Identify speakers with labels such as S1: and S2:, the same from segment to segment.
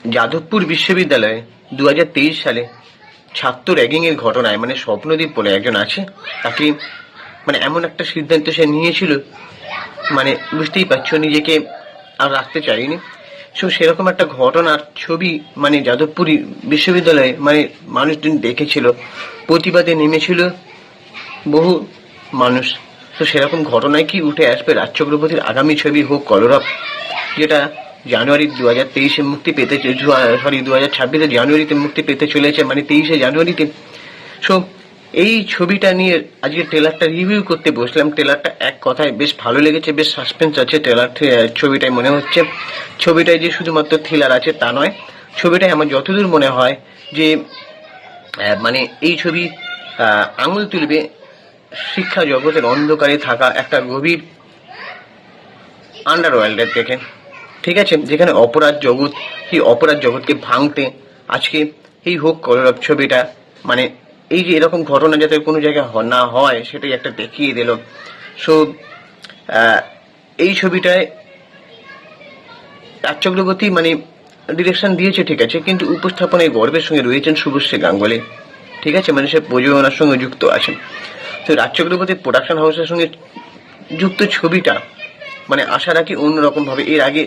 S1: যাদবপুর বিশ্ববিদ্যালয়ে দু হাজার তেইশ সালে ছাত্র র্যাগিংয়ের ঘটনায় মানে স্বপ্নদীপ বলে একজন আছে, তাকে মানে এমন একটা সিদ্ধান্ত সে নিয়েছিল মানে বুঝতেই পারছ নিজেকে আর রাখতে চাইনি সো সেরকম একটা ঘটনার ছবি মানে যাদবপুর বিশ্ববিদ্যালয়ে মানে মানুষজন দেখেছিল, প্রতিবাদে নেমেছিল বহু মানুষ। তো সেরকম ঘটনায় কি উঠে আসবে রাজ চক্রবর্তীর আগামী ছবি হোক, কলরব, যেটা জানুয়ারি দু হাজার তেইশে মুক্তি পেতে সরি দু হাজার ছাব্বিশে জানুয়ারিতে মুক্তি পেতে চলেছে মানে তেইশে জানুয়ারিতে। সো এই ছবিটা নিয়ে আজকে ট্রেলারটা রিভিউ করতে বসলাম। ট্রেলারটা এক কথায় বেশ ভালো লেগেছে, বেশ সাসপেন্স আছে ট্রেলার ছবিটাই মনে হচ্ছে। ছবিটায় যে শুধুমাত্র থ্রিলার আছে তা নয়, ছবিটায় আমার যতদূর মনে হয় যে মানে এই ছবি আঙুল তুলবে শিক্ষা জগতের অন্ধকারে থাকা একটা গভীর আন্ডারওয়ার্ল্ডের দেখে। ঠিক আছে, যেখানে অপরাধ জগৎ সেই অপরাধ জগৎকে ভাঙতে আজকে এই হোক কলরব ছবিটা মানে এই যে এরকম ঘটনা যাতে কোনো জায়গায় না হয়, সেটাই একটা দেখিয়ে দিল। সো এই ছবিটায় রাজ চক্রবর্তী মানে ডিরেকশন দিয়েছে ঠিক আছে, কিন্তু উপস্থাপনায় গর্বের সঙ্গে রয়েছেন শুভশ্রী গাঙ্গুলি। ঠিক আছে মানে সে প্রযোজনার সঙ্গে যুক্ত আছেন। তো রাজ চক্রবর্তী প্রোডাকশন হাউসের সঙ্গে যুক্ত ছবিটা মানে আশা রাখি অন্যরকম ভাবে এর আগে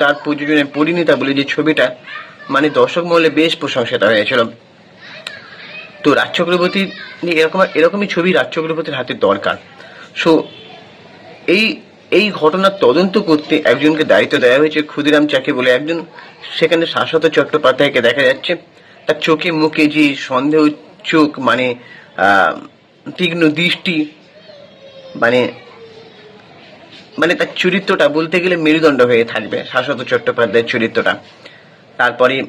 S1: তার প্রযোজনের পরিণীতা বলে যে ছবিটা মানে দর্শক মহলে বেশ প্রশংসিত হয়েছিল। তো রাজ চক্রবর্তী এরকম, এরকমই ছবি রাজ চক্রবর্তীর হাতে দরকার। সো এই এই ঘটনার তদন্ত করতে একজনকে দায়িত্ব দেওয়া হয়েছে ক্ষুদিরাম চাকে বলে একজন। সেখানে শাশ্বত চট্টোপাধ্যায়কে দেখা যাচ্ছে। তার চোখে মুখে যে সন্দেহ, চোখ মানে তীক্ষ্ণ দৃষ্টি মানে মানে তার চরিত্রটা বলতে গেলে মেরুদণ্ড হয়ে থাকবে, শাশ্বত চট্টোপাধ্যায়ের চরিত্রটা। তারপরে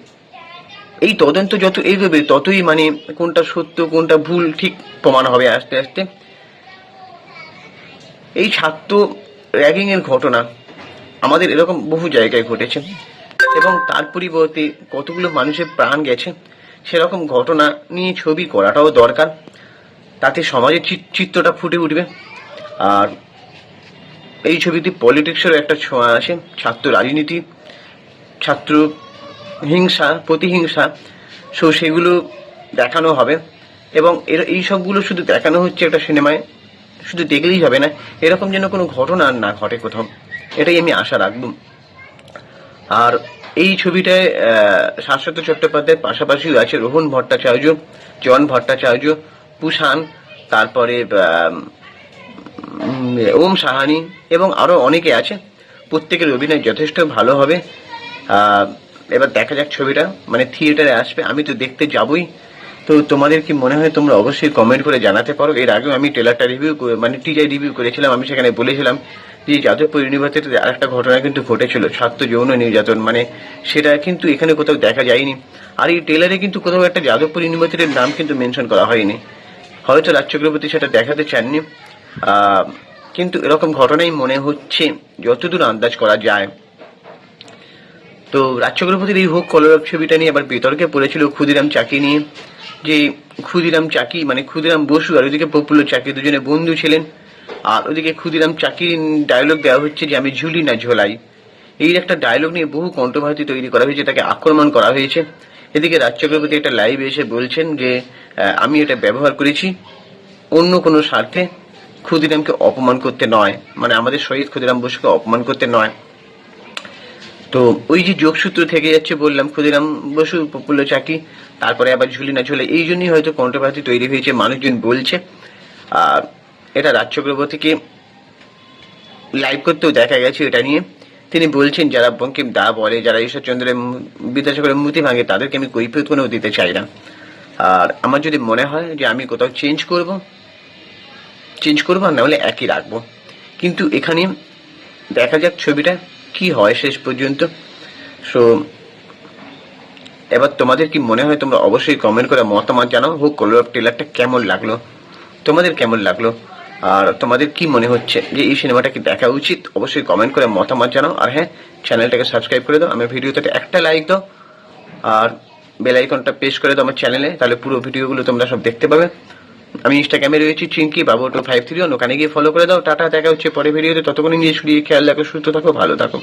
S1: এই তদন্ত যত এগোবে, ততই মানে কোনটা সত্য, কোনটা ভুল, ঠিক প্রমাণ হবে আস্তে আস্তে। এই ছাত্র র্যাগিং এর ঘটনা আমাদের এরকম বহু জায়গায় ঘটেছে এবং তার পরিবর্তে কতগুলো মানুষের প্রাণ গেছে, সেরকম ঘটনা নিয়ে ছবি করাটাও দরকার। তাতে সমাজের চিত- চিত্রটা ফুটে উঠবে। আর এই ছবিতে পলিটিক্সেরও একটা ছোঁয়া আছে ছাত্র রাজনীতি, ছাত্র হিংসা, প্রতিহিংসা, সো সেগুলো দেখানো হবে। এবং এর এই সবগুলো শুধু দেখানো হচ্ছে একটা সিনেমায়, শুধু দেখলেই হবে না, এরকম যেন কোনো ঘটনা না ঘটে কোথাও। এটাই আমি আশা রাখব। আর এই ছবিটায় শাশ্বত চট্টোপাধ্যায়ের পাশাপাশি আছে রোহন ভট্টাচার্য, জন ভট্টাচার্য পুষান তারপরে ওম সাহানি এবং আরও অনেকে আছে। প্রত্যেকের অভিনয় যথেষ্ট ভালো হবে। এবার দেখা যাক ছবিটা মানে থিয়েটারে আসবে। আমি তো দেখতে যাবই। তো তোমাদের কি মনে হয় তোমরা অবশ্যই কমেন্ট করে জানাতে পারো। এর আগেও আমি ট্রেলারটা রিভিউ মানে টিজার রিভিউ করেছিলাম। আমি সেখানে বলেছিলাম যে যাদবপুর ইউনিভার্সিটিতে আরেকটা ঘটনা কিন্তু ঘটেছিল ছাত্র যৌন নির্যাতন। মানে সেটা কিন্তু এখানে কোথাও দেখা যায়নি। আর এই ট্রেলারে কিন্তু কোথাও একটা যাদবপুর ইউনিভার্সিটির নাম কিন্তু মেনশন করা হয়নি। হয়তো রাজ চক্রবর্তী সেটা দেখাতে চাননি। কিন্তু এরকম ঘটনাই মনে হচ্ছে যতদূর আন্দাজ করা যায়। তো রাজ চক্রবর্তীর এই হোক কলরব ছবিটা নিয়ে আবার বিতর্কে পড়েছিল ক্ষুদিরাম চাকি নিয়ে, যে ক্ষুদিরাম চাকি মানে ক্ষুদিরাম বসু আর ওইদিকে প্রফুল্ল চাকি দুজনে বন্ধু ছিলেন। আর ওদিকে ক্ষুদিরাম চাকির ডায়লগ দেওয়া হচ্ছে যে, আমি ঝুলি না ঝোলাই। এই একটা ডায়লগ নিয়ে বহু কণ্ঠভারতী তৈরি করা হয়েছে, তাকে আক্রমণ করা হয়েছে। এদিকে রাজ চক্রবর্তী একটা লাইভ এসে বলছেন যে আমি এটা ব্যবহার করেছি অন্য কোনো স্বার্থে। ক্ষুদিরামকে অপমান করতে নয়। মানে আমাদের শহীদ ক্ষুদিরাম বসুকে অপমান করতে নয়। তো ওই যে যোগসূত্র থেকে যাচ্ছে বললাম, ক্ষুদিরাম বসু প্রফুল্ল চাকি তারপরে আবার ঝুলি না ঝুলে, এই জন্যই হয়তো কণ্ঠভারতী তৈরি হয়েছে, মানুষজন বলছে। আর এটা রাজ চক্রবর্তীকে লাইভ করতেও দেখা গেছে এটা নিয়ে। তিনি বলছেন, যারা বঙ্কিম দা বলে, যারা ঈশ্বরচন্দ্রের বিদ্যাসাগরের মুতি ভাঙে, তাদেরকে আমি কৈফিয়ত কোনেও দিতে চাই না। আর আমার যদি মনে হয় যে আমি কোথাও চেঞ্জ করব চেঞ্জ করব আর না হলে একই রাখব। কিন্তু এখানে দেখা যাক ছবিটা কি হয় শেষ পর্যন্ত। সো এবার তোমাদের কি মনে হয় তোমরা অবশ্যই কমেন্ট করে মতামত জানাও। হোক কলরব ট্রেলারটা কেমন লাগল? তোমাদের কেমন লাগল? আর তোমাদের কি মনে হচ্ছে যে এই সিনেমাটা কি দেখা উচিত? অবশ্যই কমেন্ট করে মতামত জানাও। আর হ্যাঁ চ্যানেলটাকে সাবস্ক্রাইব করে দাও। আমার ভিডিওতে একটা লাইক দাও। আর বেল আইকনটা প্রেস করে দাও আমার চ্যানেলে তাহলে পুরো ভিডিওগুলো তোমরা সব দেখতে পাবে। আমি ইনস্টাগ্রামে রয়েছি চিঙ্কি বাবু টু ফাইভ থ্রি ওখানে গিয়ে ফলো করে দাও। টাটা, দেখা হচ্ছে পরে ভিডিওতে ততক্ষণ নিজে শুয়ে খেয়াল রাখো, সুস্থ থাকো, ভালো থাকো।